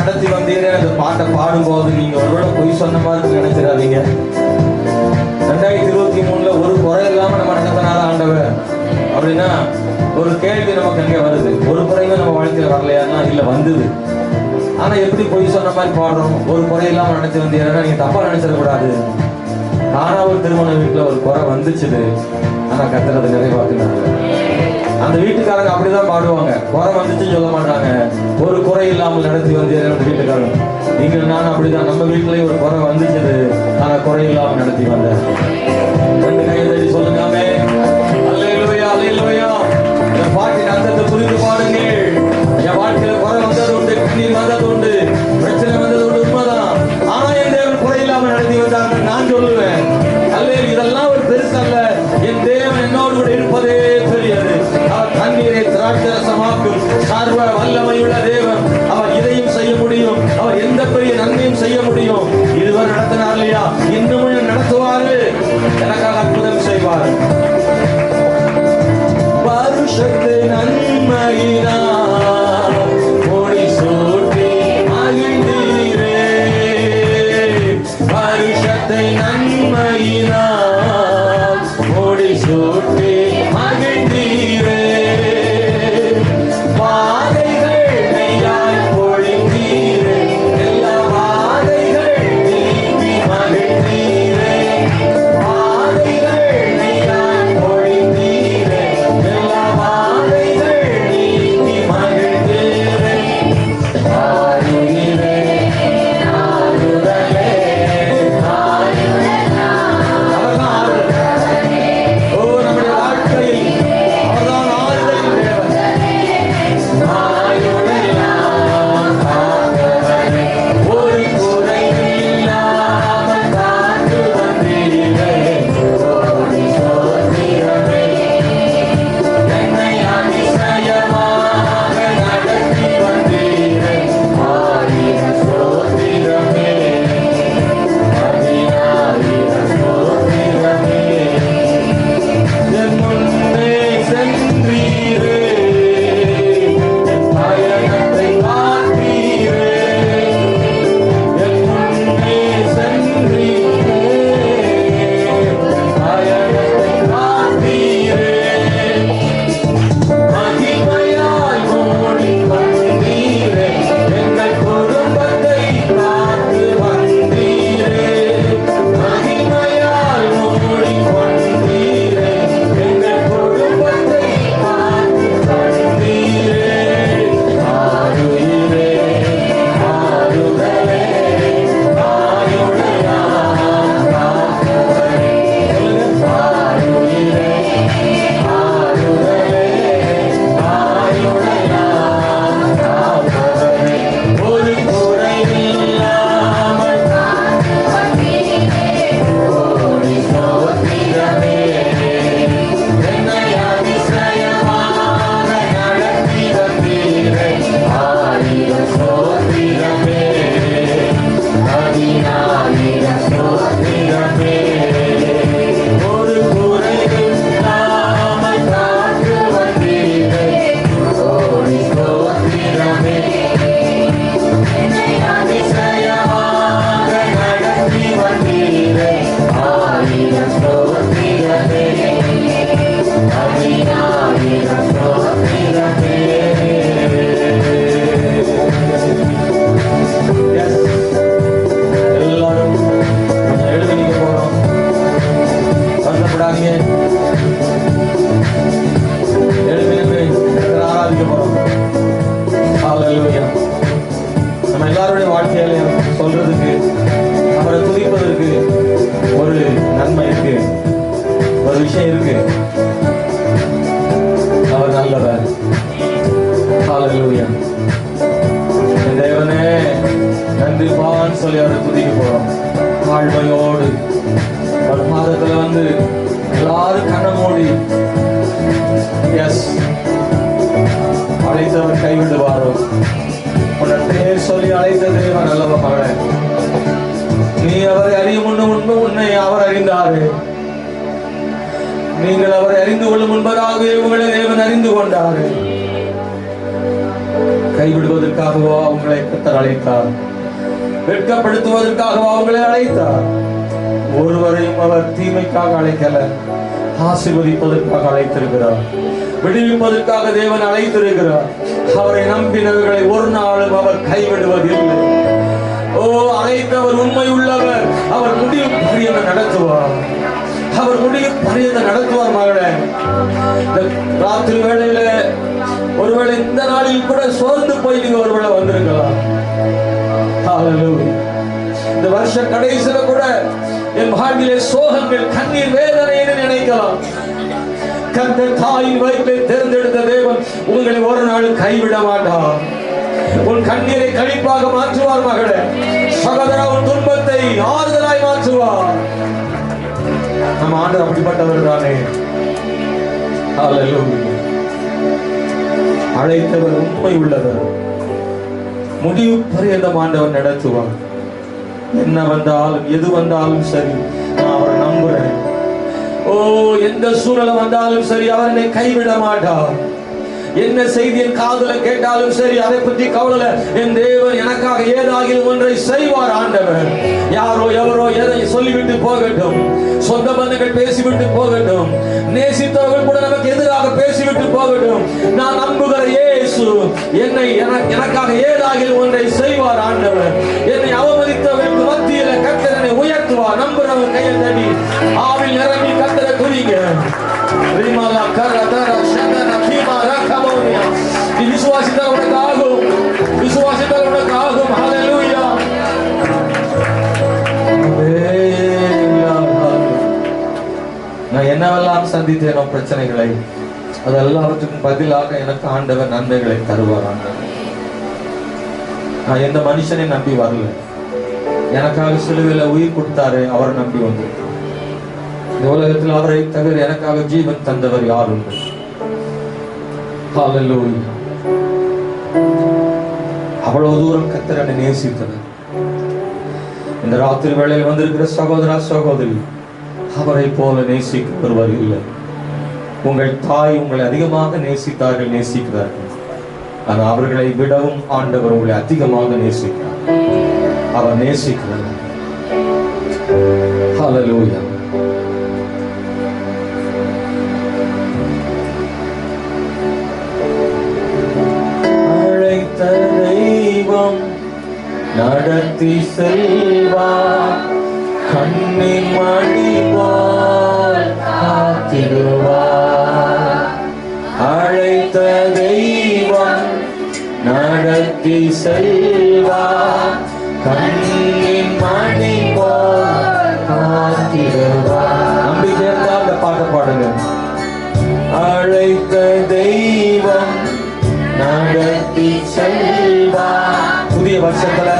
நடத்தி வந்தீங்கன்னு அந்த பாட்டை பாடும்போது நீங்க ஒருவேளை பொய் சொன்ன மாதிரி நினைச்சிடாதீங்க. ரெண்டாயிரத்தி இருபத்தி மூணுல ஒரு குறை இல்லாம நம்ம நடத்தினால ஆண்டவர்? அப்படின்னா ஒரு கேள்வி நமக்கு அங்கே வருது. ஒரு குறையுமே நம்ம வாழ்க்கையில் வரலையானா இல்லை வந்தது. ஆனா எப்படி பொய் சொன்ன மாதிரி பாடுறோம்? ஒரு குறை இல்லாம நினைச்சு வந்தீங்கன்னா நீங்க தப்பா நினைச்சிடக்கூடாது. ஆனா ஒரு திருமண வீட்டுல ஒரு குறை வந்துச்சுது. ஆனா கத்துறது நிறைவாக்குனாங்க அந்த வீட்டுக்காரங்க அப்படிதான் பாடுவாங்க. குறை வந்துச்சுன்னு சொல்ல மாட்டாங்க. ஒரு குறை இல்லாமல் நடத்தி வந்து அந்த வீட்டுக்காரங்க? நீங்க நானும் அப்படிதான். நம்ம வீட்டிலேயே ஒரு குறை வந்துச்சுது ஆனா குறை இல்லாமல் நடத்தி வந்தேன் சொல்லி அவரை துதிக்க போறோம். தாழ்மையோடு ஒரு வந்து எல்லாரும் கண்ண மூடி எஸ் அழைத்தவர் கைவிடுவாரோ? உன்னை பேர் சொல்லி அழைத்த தேவன் மகளே? நீ அவரை அறியும் முன்னு முன்பு உன்னை அவர் அறிந்தாரு. நீங்கள் அவரை அறிந்து கொள்ளும் முன்பதாக உங்களை தேவன் அறிந்து கொண்டாரு. கைவிடுவதற்காகவோ உங்களை கத்தர் அழைத்தார்? வெட்கப்படுத்துவதற்காக அவங்களே அழைத்தார். ஒருவரையும் அவர் தீமைக்காக அழைக்கல ஆசிர்வதிப்பதற்காக அழைத்திருக்கிறார். விடுவிப்பதற்காக தேவன் அழைத்திருக்கிறார். அவரை நம்பினவர்களை ஒரு நாளும் அவர் கைவிடுவதில்லை. ஓ அழைத்தவர் உண்மை உள்ளவர் அவர் முடிவு பரியந்த நடத்துவார். அவர் முடிவு பரியந்த நடத்துவார் மகளே. ராத்திரி வேளையில ஒருவேளை இந்த நாளில் கூட சோர்ந்து போய் நீங்க ஒருவேளை வந்திருக்கலாம். இந்த வருஷ கடைசியில கூட என் வாழ்விலே சோகங்கள் கண்ணீர் வேதனை நினைக்கலாம். கந்த தாயின் வயிற்றை தேர்ந்தெடுத்த தேவன் உங்களை ஒரு நாள் கைவிட மாட்டார். உன் கண்ணீரை கழிப்பாக மாற்றுவார் மகளே. சகோதரா உன் துன்பத்தை ஆறுதலாய் மாற்றுவார். நம்ம ஆண்டு அப்படிப்பட்டவர் தானே. அழைத்தவர் உண்மை உள்ளவர். முடிவு பரியந்தம் ஆண்டவர் நடத்துவார். என்ன வந்தாலும் எது வந்தாலும் சரி நான் அவரை நம்புறேன். ஓ எந்த சூழலை வந்தாலும் சரி அவர் என்னை கைவிட மாட்டார். என்ன செய்தி என் கேட்டாலும் சரி அதை பற்றி கவலை என் தேவன் எனக்காக ஏதாகிலும் ஒன்றை செய்வார் ஆண்டவர். யாரோ எவரோ எதை சொல்லிவிட்டு போகட்டும். சொந்த பந்தங்கள் பேசிவிட்டு போகட்டும். நேசித்தவர்கள் கூட நமக்கு எதிராக பேசிவிட்டு போகட்டும். நான் நம்புகிற இயேசு என்னை எனக்காக ஏதாகில் ஒன்றை செய்வார் ஆண்டவர். என்னை அவமதித்தவர்களுக்கு மத்தியில கத்தரனை உயர்த்துவார். நம்புறவர் கையில் தடி ஆவில் நிரம்பி கத்தரை குறிங்க. ரிமலா கரதர சதன பீமாரா கமோனியா நீ விசுவாசித்தால் உனக்கு ஆகும். விசுவாசித்தால் உனக்கு ஆகும். ஹalleluya. நான் என்னவெல்லாம் சந்தித்தேனோ பிரச்சனைகளை அது எல்லாவற்றுக்கும் பதிலாக எனக்கு ஆண்டவர் நன்மைகளை தருவாராங்க நான் எந்த மனுஷனை நம்பி வரல. எனக்காக சிலுவையில் உயிர் கொடுத்தாரு அவரை நம்பி வந்து இந்த உலகத்தில் அவரை தவிர எனக்காக ஜீவன் தந்தவர் யார் உண்டு Hallelujah. அவ்வளவு தூரம் கத்தர் என்னை நேசித்தவர். இந்த ராத்திரி வேளையில் வந்திருக்கிற சகோதரா சகோதரி அவரை போல நேசிக்க ஒருவர் இல்லை. உங்கள் தாய் உங்களை அதிகமாக நேசித்தார்கள் நேசிக்கிறார்கள். ஆனால் அவர்களை விடவும் ஆண்டவர் உங்களை அதிகமாக நேசிக்கிறார். அவர் நேசிக்கிறார். ஹலலூயா அழைத்த தெய்வம் நடத்தி செல்வா கண்ணி மணி போல் நடத்தி செல்வா கண்ணின் மணி போல் காத்திடுவா. நம்பிக்கை அந்த பாட்டு பாடுங்க. அழைத்த தெய்வம் நடத்தி செல்வா. புதிய வருஷத்துல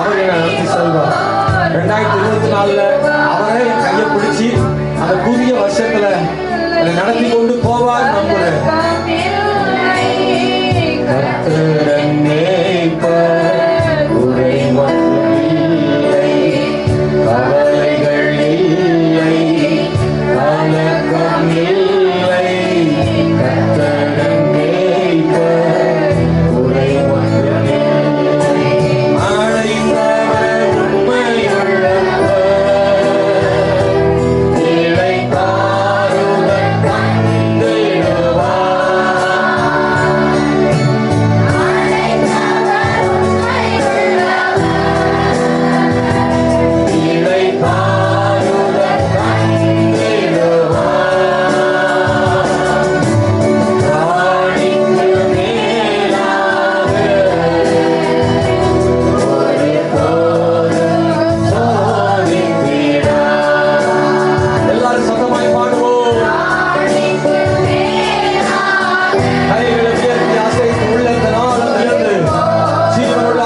அவரை நடத்தி செல்வா. ரெண்டாயிரத்தி இருபத்தி நாலுல அவரே கையை பிடிச்சி அந்த புதிய வருஷத்துல நடத்தி கொண்டு போவார் நம்புறேன்.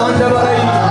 Anjabarai.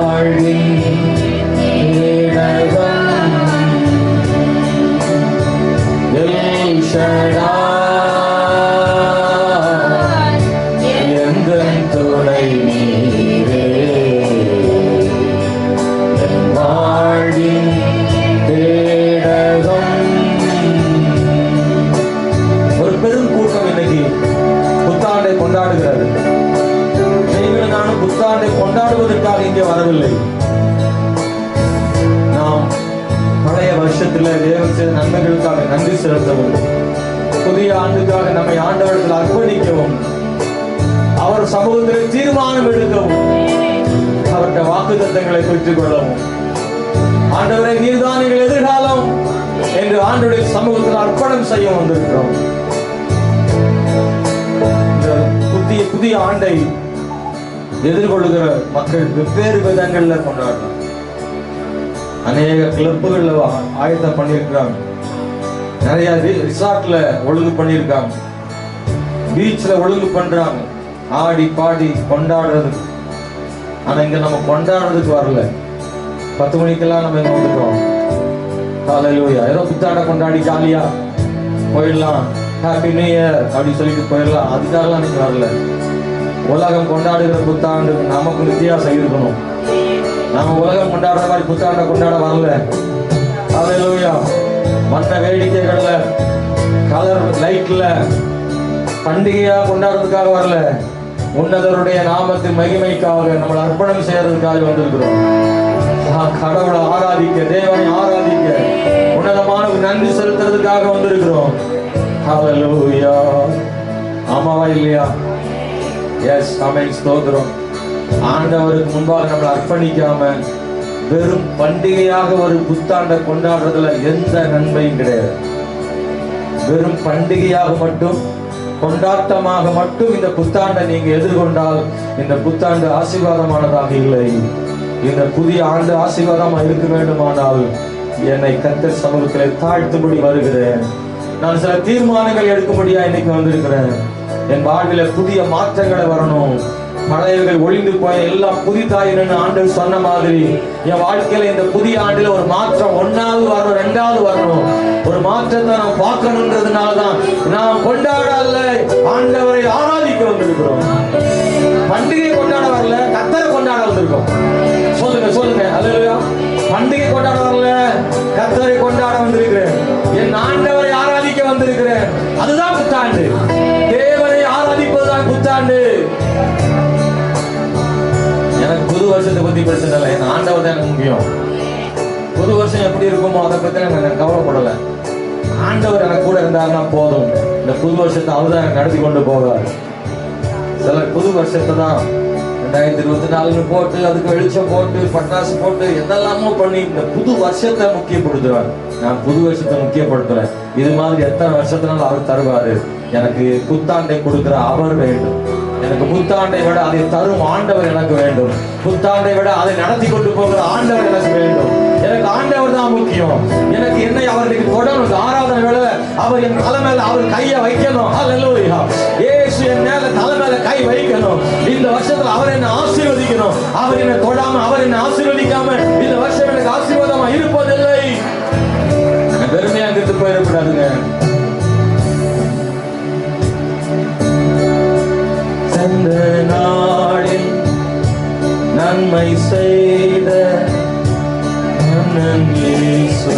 heart. அவர் சமூகத்தில் தீர்மானம் எடுக்கவும் அவருடைய வாக்கு தத்தங்களை பெற்றுக் கொள்ளவும் ஆண்டவரை நீர்தான் எங்கள் எதிர்காலம் என்று ஆண்டுடைய சமூகத்தில் அர்ப்பணம் செய்ய வந்திருக்கிறோம். இந்த புதிய புதிய ஆண்டை எதிர்கொள்கிற மக்கள் வெவ்வேறு விதங்கள்ல கொண்டாடலாம் அநேக கிளப்புகள்ல ஆயத்தம் பண்ணியிருக்கிறாங்க. நிறைய ரிசார்ட்ல ஒழுங்கு பண்ணியிருக்காங்க. பீச்ல ஒழுங்கு பண்றாங்க. ஆடி பாடி கொண்டாடுறது ஆனா இங்க நம்ம கொண்டாடுறதுக்கு வரல. பத்து மணிக்கெல்லாம் நம்ம இங்க வந்துட்டோம்? காலையிலோயா ஏதோ புத்தாண்டை கொண்டாடி ஜாலியா போயிடலாம். ஹாப்பி நியூ இயர் அப்படின்னு சொல்லிட்டு போயிடலாம். அதுக்காகலாம் நீங்க வரல. உலகம் கொண்டாடுகிற புத்தாண்டு நமக்கு வித்தியாசம் இருக்கணும். நம்ம உலகம் கொண்டாடுற மாதிரி புத்தாண்டை கொண்டாட வரல. காலையிலோயா மற்ற வேடிக்கைகள்ல கலர் லைட்ல பண்டிகையா கொண்டாடுறதுக்காக வரல. உன்னதருடைய நாமத்தின் மகிமைக்காக நம்மளை அர்ப்பணம் செய்யறதுக்காக வந்திருக்கிறோம். கடவுளை ஆராதிக்க தேவனை ஆராதிக்க உன்னதமான நன்றி செலுத்துறதுக்காக வந்திருக்கிறோம். ஹalleluya ஆமாவா இல்லையா? எஸ் ஆமென். ஸ்தோத்திரம். ஆண்டவருக்கு முன்பாக நம்மளை அர்ப்பணிக்காம வெறும் பண்டிகையாக ஒரு புத்தாண்டை கொண்டாடுறதுல எந்த நன்மையும் கிடையாது. வெறும் பண்டிகையாக மட்டும் கொண்டாட்டமாக மட்டும் இந்த புத்தாண்டை நீங்க எதிர்கொண்டால் இந்த புத்தாண்டு ஆசீர்வாதமானதாக இல்லை. இந்த புதிய ஆண்டு ஆசீர்வாதமாக இருக்க வேண்டுமானால் என்னை கத்த சமூகத்திலே தாழ்த்தும்படி வருகிறேன். நான் சில தீர்மானங்கள் எடுக்கும்படியா இன்னைக்கு வந்திருக்கிறேன். என் வாழ்வில புதிய மாற்றங்களை வரணும். பழையவர்கள் ஒளிந்து போய் எல்லாம் புதிதாயிரன்னு ஆண்டு சொன்ன மாதிரி என் வாழ்க்கையில இந்த புதிய ஆண்டுல ஒரு மாற்றம் ஒன்னாவது வரணும் ரெண்டாவது வரணும். ஒரு மாற்றத்தை நாம் பார்க்கணுன்றதுனால தான் நாம் கொண்டாடல ஆண்டவரை ஆராதிக்க வந்திருக்கிறோம். பண்டிகை கொண்டாட வரல கத்தரை கொண்டாட வந்திருக்கோம். சொல்லுங்க சொல்லுங்க அல்லா பண்டிகை கொண்டாட வரல கத்தரை கொண்டாட வந்திருக்கிறேன். என் ஆண்டவரை ஆராதிக்க வந்திருக்கிறேன். அதுதான் புத்தாண்டு. தேவனை ஆராதிப்பதுதான் புத்தாண்டு. எனக்கு புது வருஷத்தை பத்தி பிரச்சனை இல்லை என் ஆண்டவர் தான் எனக்கு முக்கியம். புது வருஷம் எப்படி இருக்குமோ அதை பத்தி எனக்கு எனக்கு கவலைப்படல. ஆண்டவர் எனக்கு கூட இருந்தாருன்னா போதும். இந்த புது வருஷத்தை அவர் தான் எனக்கு நடத்தி கொண்டு போவார். சில புது வருஷத்தை தான் ரெண்டாயிரத்தி இருபத்தி நாலுன்னு போட்டு அதுக்கு வெளிச்சம் போட்டு பட்டாசு போட்டு எதெல்லாமோ பண்ணி இந்த புது வருஷத்தை முக்கியப்படுத்துவார் நான் புது வருஷத்தை முக்கியப்படுத்துறேன் இது மாதிரி எத்தனை வருஷத்தினாலும் அவர் தருவாரு. எனக்கு புத்தாண்டை கொடுக்கிற அவர் வேண்டும். எனக்கு புத்தாண்டை விட அதை தரும் ஆண்டவர் எனக்கு வேண்டும். புத்தாண்டை விட அதை நடத்தி கொண்டு போகிற ஆண்டவர் எனக்கு வேண்டும். எனக்கு ஆண்டவர் தான் முக்கியம். எனக்கு என்னை அவர்களுக்கு தொடரும் ஆராதனை வேலை அவர் என் தலை மேல அவர் கையை வைக்கணும். ஹalleluya ஏசு என் மேல தலை மேல கை வைக்கணும். இந்த வருஷத்துல அவர் என்ன ஆசீர்வதிக்கணும். அவர் என்ன தொடாம அவர் என்ன ஆசீர்வதிக்காம இந்த வருஷம் எனக்கு ஆசீர்வாதமா இருப்பதில்லை. நான் பெருமையா இருந்து போயிடக்கூடாதுங்க சென்ற நாளில் நன்மை செய்த மன்னன் இயேசு